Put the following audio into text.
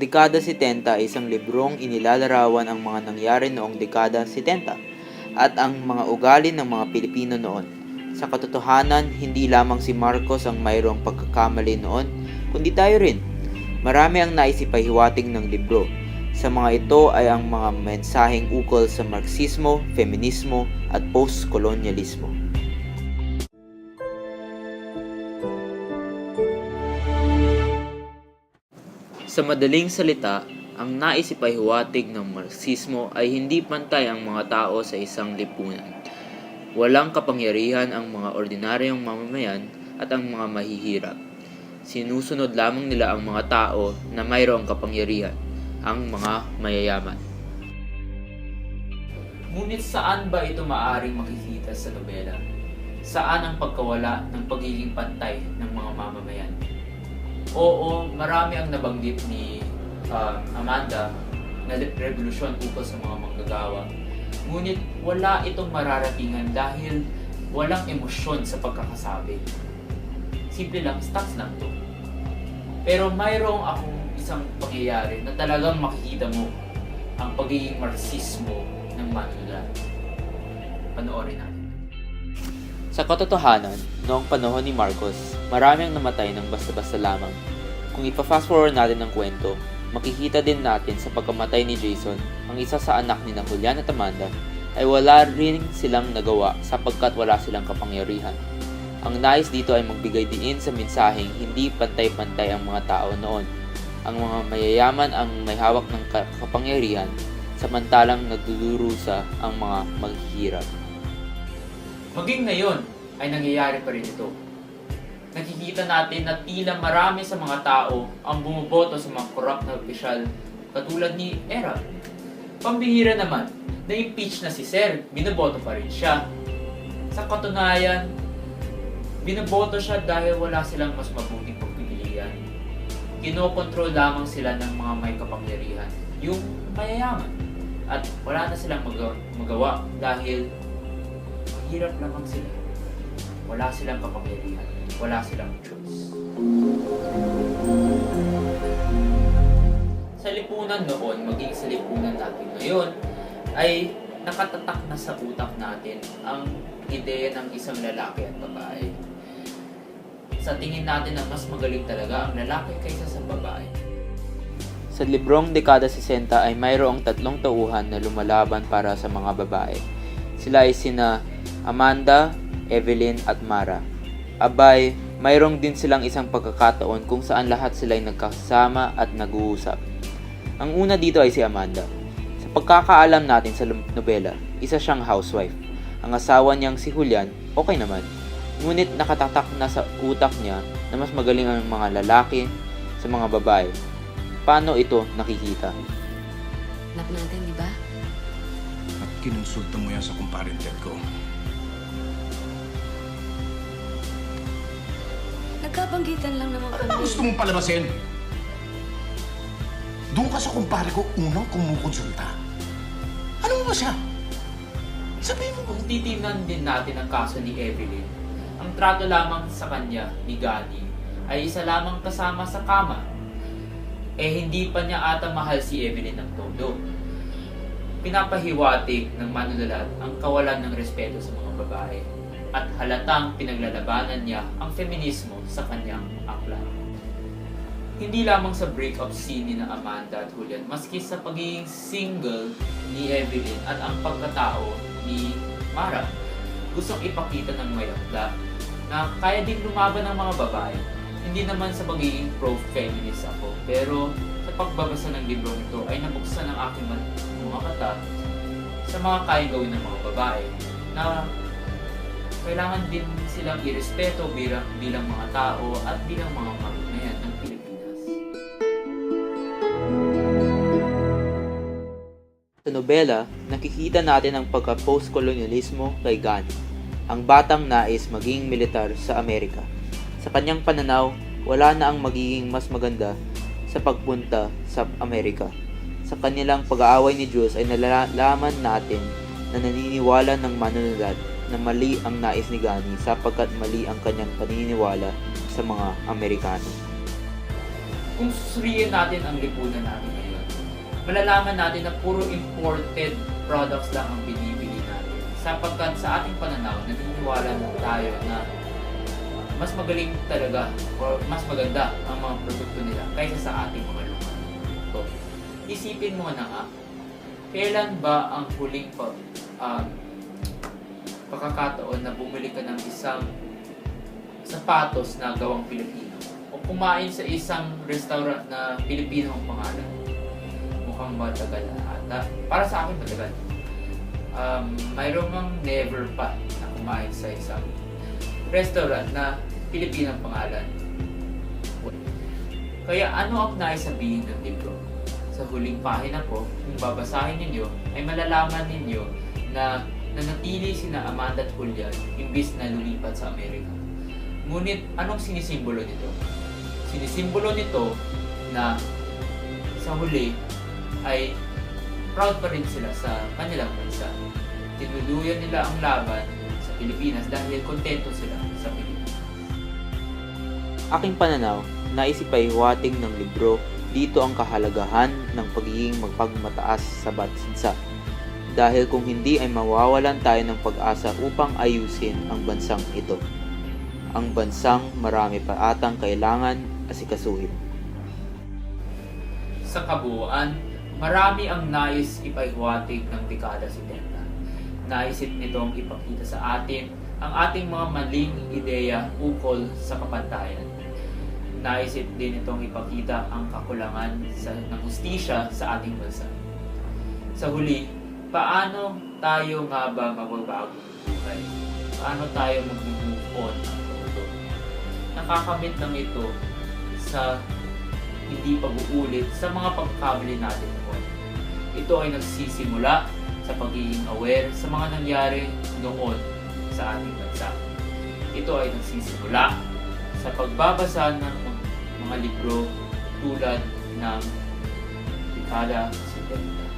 dekada 70 ay isang librong inilalarawan ang mga nangyari noong dekada 70 at ang mga ugali ng mga Pilipino noon. Sa katotohanan, hindi lamang si Marcos ang mayroong pagkakamali noon, kundi tayo rin. Marami ang naisipahiwatig ng libro. Sa mga ito ay ang mga mensaheng ukol sa Marxismo, Feminismo at Postkolonyalismo. Sa madaling salita, ang naisipahiwatig ng Marxismo ay hindi pantay ang mga tao sa isang lipunan. Walang kapangyarihan ang mga ordinaryong mamamayan at ang mga mahihirap. Sinusunod lamang nila ang mga tao na mayroong kapangyarihan, ang mga mayayaman. Ngunit saan ba ito maaring makikita sa nobela? Saan ang pagkawala ng pagiging pantay ng mga mamamayan? Oo, marami ang nabanggit ni uh, Amanda na revolusyon ukol sa mga manggagawa. Ngunit wala itong mararatingan dahil walang emosyon sa pagkakasabi. Simple lang, stats lang to. Pero mayroong akong isang pangyayari na talagang makikita mo ang pagiging marxismo ng Manila. Panoorin natin. Sa katotohanan, noong panahon ni Marcos, marami ang namatay ng basta-basta lamang. Kung ipa-fast forward natin ang kwento, makikita din natin sa pagkamatay ni Jason, ang isa sa anak ni Julian at Amanda, ay wala rin silang nagawa sapagkat wala silang kapangyarihan. Ang nais dito ay magbigay diin sa mensaheng hindi pantay-pantay ang mga tao noon. Ang mga mayayaman ang may hawak ng ka- kapangyarihan, samantalang nagdudurusa ang mga maghihirap. Maging ngayon ay nangyayari pa rin ito. Nakikita natin na tila marami sa mga tao ang bumuboto sa mga corrupt na opisyal katulad ni Era. Pambihira naman, na-impeach na si Ser, binoboto pa rin siya. Sa katunayan, binoboto siya dahil wala silang mas mabuting pagpipilian. Kinokontrol lamang sila ng mga may kapangyarihan, yung mayayaman. At wala na silang magawa dahil hirap lamang sila. Wala silang kapangyarihan. Wala silang choice. Sa lipunan noon, maging sa lipunan natin ngayon, ay nakatatak na sa utak natin ang ideya ng isang lalaki at babae. Sa tingin natin na mas magaling talaga ang lalaki kaysa sa babae. Sa librong dekada 60 ay mayroong tatlong tauhan na lumalaban para sa mga babae. Sila ay sina Amanda, Evelyn at Mara. Abay, mayroong din silang isang pagkakataon kung saan lahat sila ay nagkasama at nag-uusap. Ang una dito ay si Amanda. Sa pagkakaalam natin sa nobela, isa siyang housewife. Ang asawa niyang si Julian, okay naman. Ngunit nakatatak na sa utak niya na mas magaling ang mga lalaki sa mga babae. Paano ito nakikita? Anak natin, di ba? At kinonsulta mo yan sa kumparented ko. Nagkabanggitan lang naman Ano kami. ba gusto mong palabasin? Doon ka sa kumpare ko unang kumukonsulta. Ano mo ba siya? Sabihin mo, Kung titingnan din natin ang kaso ni Evelyn, ang trato lamang sa kanya ni Gani ay isa lamang kasama sa kama. Eh hindi pa niya ata mahal si Evelyn ng todo. Pinapahiwatig ng manunulat ang kawalan ng respeto sa mga babae at halatang pinaglalabanan niya ang feminismo sa kanyang aklat. Hindi lamang sa breakup scene ni na Amanda at Julian, maski sa pagiging single ni Evelyn at ang pagkatao ni Mara, gustong ipakita ng mayakda na kaya din lumaban ng mga babae. Hindi naman sa pagiging pro-feminist ako, pero sa pagbabasa ng librong ito ay nabuksan ang aking mga mata sa mga kaya gawin ng mga babae na kailangan din silang irespeto bilang, bilang mga tao at bilang mga mamamayan ng Pilipinas. Sa nobela, nakikita natin ang pagka-postkolonyalismo kay Gandhi, ang batang nais maging militar sa Amerika. Sa kanyang pananaw, wala na ang magiging mas maganda sa pagpunta sa Amerika. Sa kanilang pag-aaway ni Diyos ay nalalaman natin na naniniwala ng manunulat na mali ang nais ni Gandhi sapagkat mali ang kanyang paniniwala sa mga Amerikano. kung susuriin natin ang lipunan natin ngayon, malalaman natin na puro imported products lang ang binibili natin. Sapagkat sa ating pananaw, naniniwala na tayo na mas magaling talaga or mas maganda ang mga produkto nila kaysa sa ating mga lupa. So, isipin mo na nga, kailan ba ang huling pag, ah, pagkakataon na bumili ka ng isang sapatos na gawang Pilipino o kumain sa isang restaurant na Pilipino ang pangalan. Mukhang matagal na ata. Para sa akin matagal. Um, mayroon mang never pa na kumain sa isang restaurant na Pilipino ang pangalan. Kaya ano ang nais sabihin ng libro? Sa huling pahina po, kung babasahin ninyo, ay malalaman ninyo na nanatili sina Amanda at Julian imbis na lulipat sa Amerika. Ngunit anong sinisimbolo nito? Sinisimbolo nito na sa huli ay proud pa rin sila sa kanilang bansa. Tinuluyan nila ang laban sa Pilipinas dahil kontento sila sa Pilipinas. Aking pananaw, naisipahiwating ng libro dito ang kahalagahan ng pagiging magpagmataas sa bansa. Dahil kung hindi ay mawawalan tayo ng pag-asa upang ayusin ang bansang ito. Ang bansang marami pa atang kailangan asikasuhin. Sa kabuuan, marami ang nais ipaihuwatig ng dekada 70. Naisip nitong ipakita sa atin ang ating mga maling ideya ukol sa kapantayan. Naisip din itong ipakita ang kakulangan sa, ng hustisya sa ating bansa. Sa huli, paano tayo nga ba magbabago buhay? Paano tayo mag-move on ng? Nakakamit lang ito sa hindi pag-uulit sa mga pagkakamali natin noon. Ito ay nagsisimula sa pagiging aware sa mga nangyari noon sa ating bansa. Ito ay nagsisimula sa pagbabasa ng mga libro tulad ng Dekada 70.